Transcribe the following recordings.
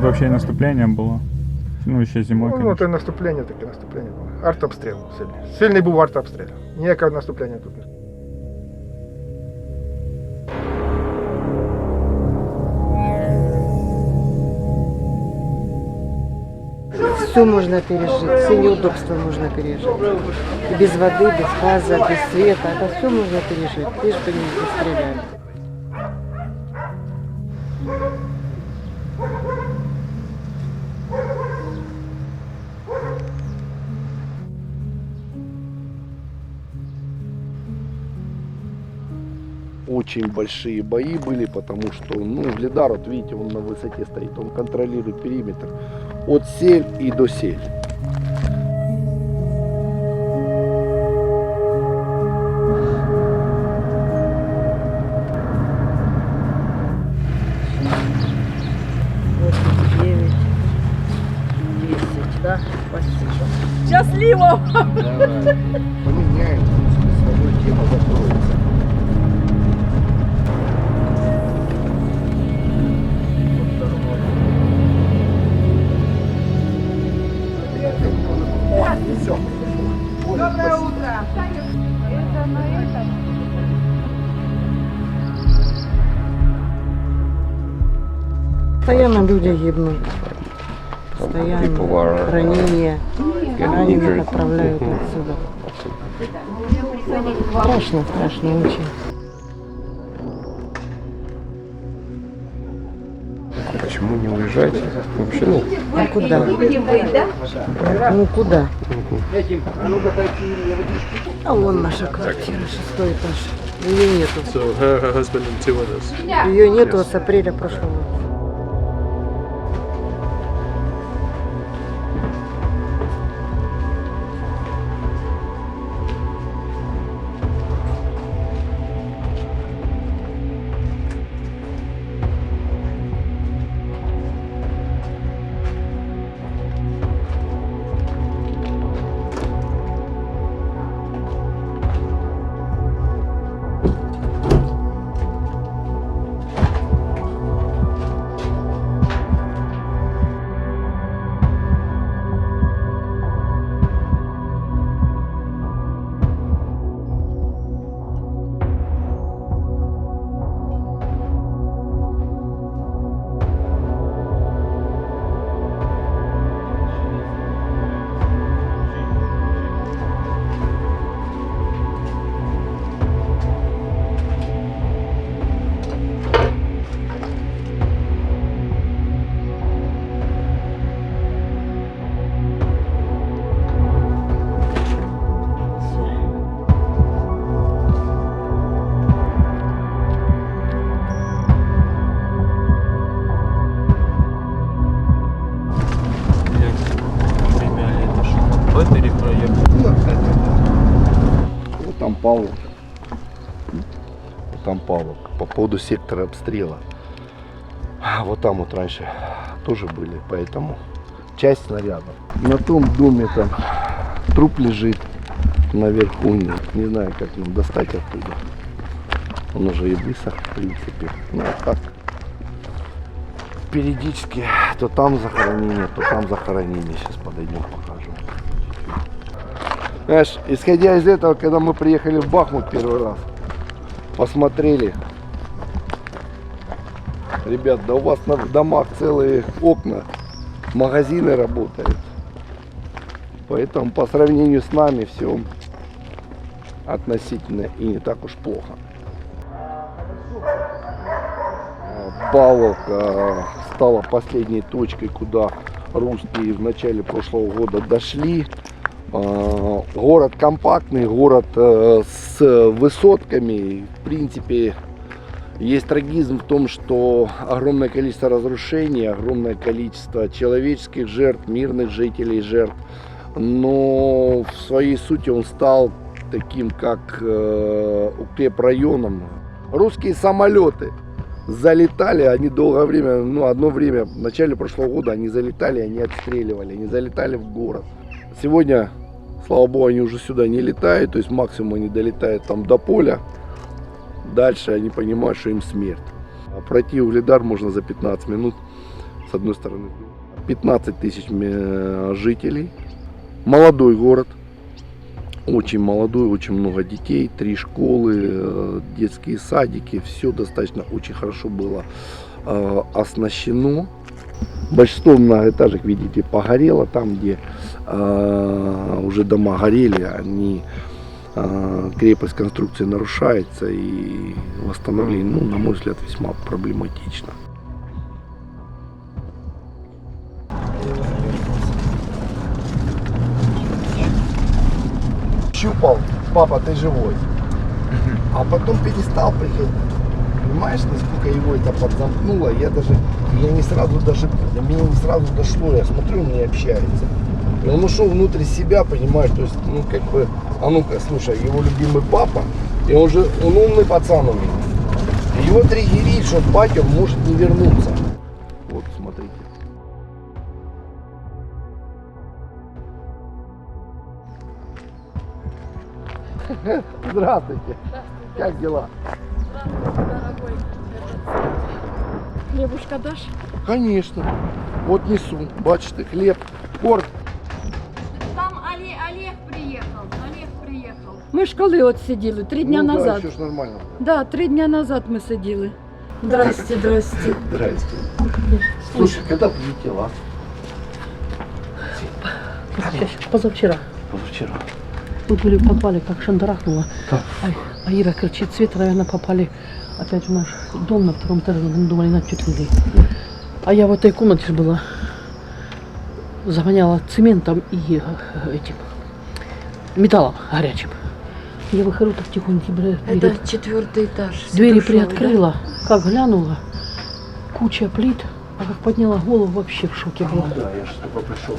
Ну, у вас же тут вообще и наступление было. Ну, еще зимой, Ну, конечно. то наступлення, таке наступлення було. Артобстріл сильний. Сильний був артобстріл. Ніякого наступлення тут не. Все можно пережить, все неудобства можно пережить. И без воды, без газа, без света, это все можно пережить, лишь бы не стреляли. Очень большие бои были, потому что, ну, Глидар, вот видите, он на высоте стоит, он контролирует периметр от сель и до сель. Восемь, девять, десять, да? Спасибо. Щасливо! Поменяем, Доброе утро! Постоянно люди гибнут. Постоянно ранения. Раненых отправляют отсюда. Страшно, страшно очень. Почему не уезжаете? Вообще, ну, Ну куда? Ну куда? А вон наша квартира, шестой этаж. Ее нету. Ее нету с апреля прошлого года. Вот там Павлов. Вот там Павлов. По поводу сектора обстрела. Вот там вот раньше тоже были, поэтому часть снарядов. На том доме там труп лежит наверху. Не, знаю, как нам достать оттуда. Он уже и высох, в принципе. Ну, а так. Периодически то там захоронение, то там захоронение. Сейчас подойдем, покажу. Знаешь, исходя из этого, когда мы приехали в Бахмут первый раз, посмотрели, ребят, да у вас на домах целые окна, магазины работают. Поэтому по сравнению с нами все относительно и не так уж плохо. Павловка стала последней точкой, куда русские в начале прошлого года дошли. А, Город компактный, город э, с высотками. В принципе, есть трагизм в том, что огромное количество разрушений, огромное количество человеческих жертв, мирных жителей жертв. Но в своей сути он стал таким, как э, укрепрайоном. Русские самолеты залетали, они долгое время, ну одно время, в начале прошлого года они залетали, они отстреливали, они залетали в город. Сегодня, слава богу, они уже сюда не летают, то есть максимум они долетают там до поля. Дальше они понимают, что им смерть. А пройти угледар можно за 15 минут с одной стороны. 15 тысяч э, жителей. Молодой город. Очень молодой, очень много детей, три школы, э, детские садики, все достаточно очень хорошо было э, оснащено. Большинство многоэтажек, видите, погорело. Там, где э, уже дома горели, они э, крепость конструкции нарушается и восстановление, ну, на мой взгляд, весьма проблематично. Щупал, папа, ты живой. А потом перестал приходить. Понимаешь, насколько его это подзамкнуло, я даже, я не сразу даже, меня не сразу дошло, я смотрю, он не общается. И он ушел внутрь себя, понимаешь, то есть, ну, как бы, а ну-ка, слушай, его любимый папа, и он же, он умный пацан у меня. Его триггерит, что батя может не вернуться. Вот, смотрите. Здравствуйте. Как дела? Хлебушка дашь? Конечно. Вот несу. Бачите, хлеб, корм. Там Олег, Олег приехал. Олег приехал. Ми ж коли от сиділи? Три дня ну, назад. Да, все ж нормально. Да, три дня назад ми сиділи. Здрасте, здрасте. Здрасте. Слушай, когда прилетела? Позавчера. Позавчера. Мы были в подвале, как шандарахнуло. Ай, а Ира кричит, Света, наверное, попали опять в наш дом на втором этаже. Мы думали, на тетю А я в этой комнате была. Завоняла цементом и э, этим металлом горячим. Я выхожу так тихонько, бля, двери, Это четвертый этаж. двери Душевый, приоткрыла, как глянула, куча плит, а как подняла голову, вообще в шоке была. Да, я же только пришел.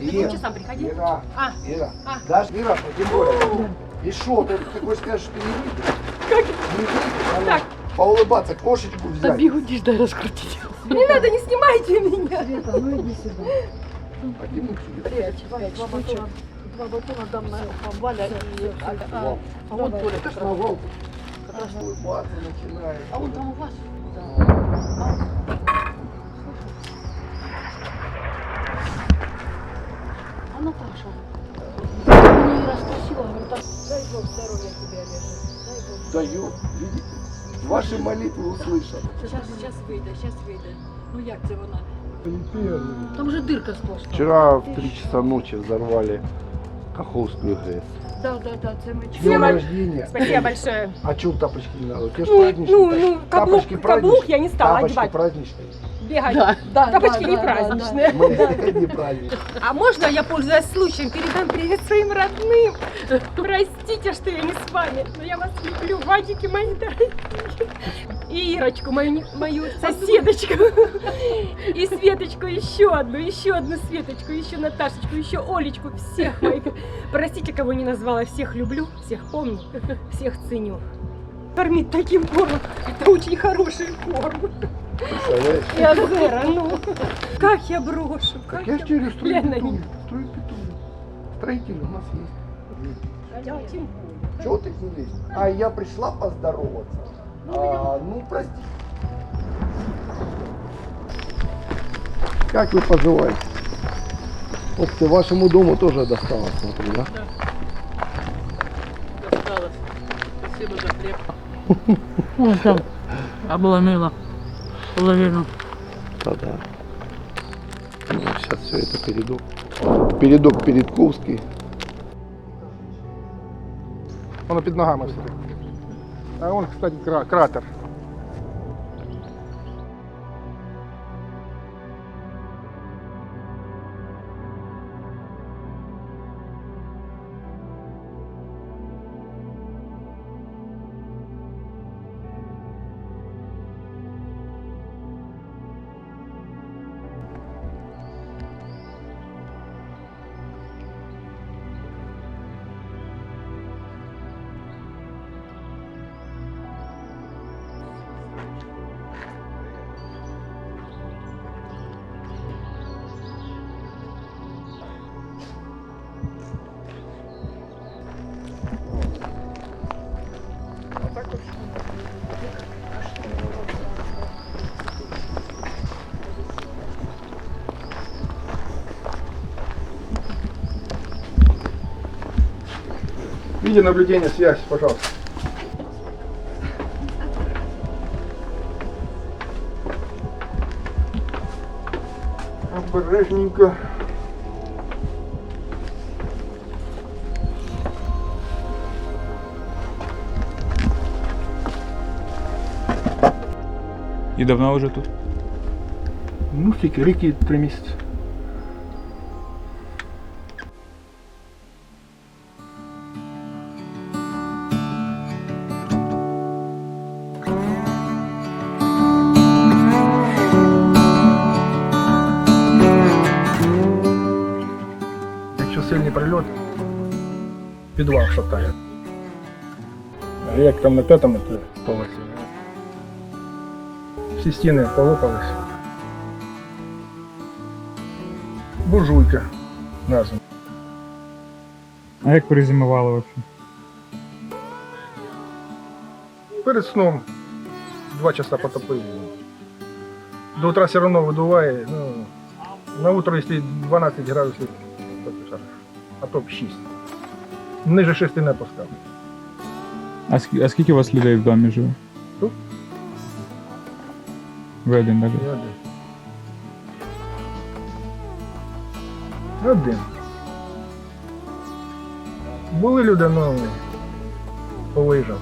Ира, сам приходи. Ира, А. Ира, дашь, Ира, тем более. И что, ты, ты хочешь сказать, что ты не выйдешь? Как? Не выйдешь? А ну, Поулыбаться, кошечку Да взять. бегудишь, дай раскрутить. Не надо, не снимайте меня. А Диму сюда. Два батона дам на Валя и Вау. а вот Толя Ты ж на волк. Улыбаться начинает. А он там у вас? А Наташа? Мне Ира спросила, говорит, а Даю, видите? Ваши молитвы услышат. Сейчас, сейчас вийде, сейчас вийде. Ну як це вона? там же дырка сплошная. Вчера в 3 часа ночи взорвали Каховскую ГЭС. Да, да, да, це ми С днем рождения. Спасибо большое. А чего тапочки не надо? У тебя ж Ну, праздничный. ну, ну, каблук, Тапочки каблук праздничные. я не стала Тапочки одевать. праздничные. Бегать. Да. Да, Тапочки да, не да, да, праздничные. Мы не праздничные. А можно я, пользуясь случаем, передам привет своим родным? Простите, что я не с вами, но я вас люблю, Вадики мои дорогие. И Ирочку, мою, мою соседочку. И Светочку, еще одну, еще одну Светочку, еще Наташечку, еще Олечку, всех моих. Простите, кого не назвала, всех люблю, всех помню, всех ценю. Кормить таким кормом, это очень хороший корм. Представляешь? И Азера, ну, как я брошу, как Так я же тебе говорю, строй Глянь на питомник. них. Строй питомник. Строитель у нас есть. Я тем более. Чего ты не лезешь? А я пришла поздороваться. А, ну, прости. Как вы поживаете? Вот ты вашему дому тоже досталось, смотрю, да? Досталось. Спасибо за хлеб. Ну, там обломила половину. Да-да. Ну, сейчас все это передок. Передок Передковский. Воно під ногами все. А вон, кстати, кра- кратер. Видеонаблюдение, связь, пожалуйста. Обережненько. І давно вже тут? Ну, скільки, рік і три місяці. Якщо сильний прильот, підвал шатає. А як там на п'ятому поверсі. Всі стіни полопались. буржуйка назва. А як перезимували взагалі? Перед сном два часа потопили. До утра все равно выдувает. Ну, на утро, если 12 градусів. а то 6. Ниже 6 не пускав. А, ск- а скільки у вас людей в домі живе? Тут? Ви один, так? І один. Один. Були люди нові. Повиїжджали.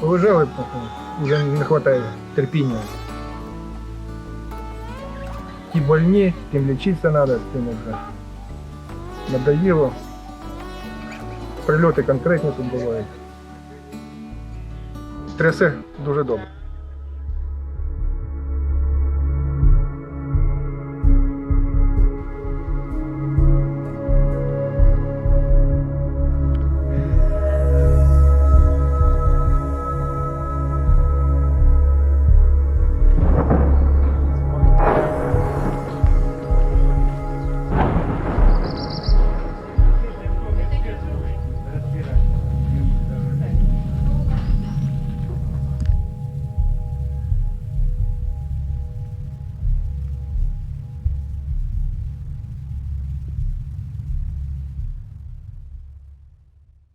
Повиїжджали, вже не вистачає терпіння. Ті больні, тим лічитися треба, тим вже надоїло. Прильоти конкретні тут бувають. Трясе дуже добре.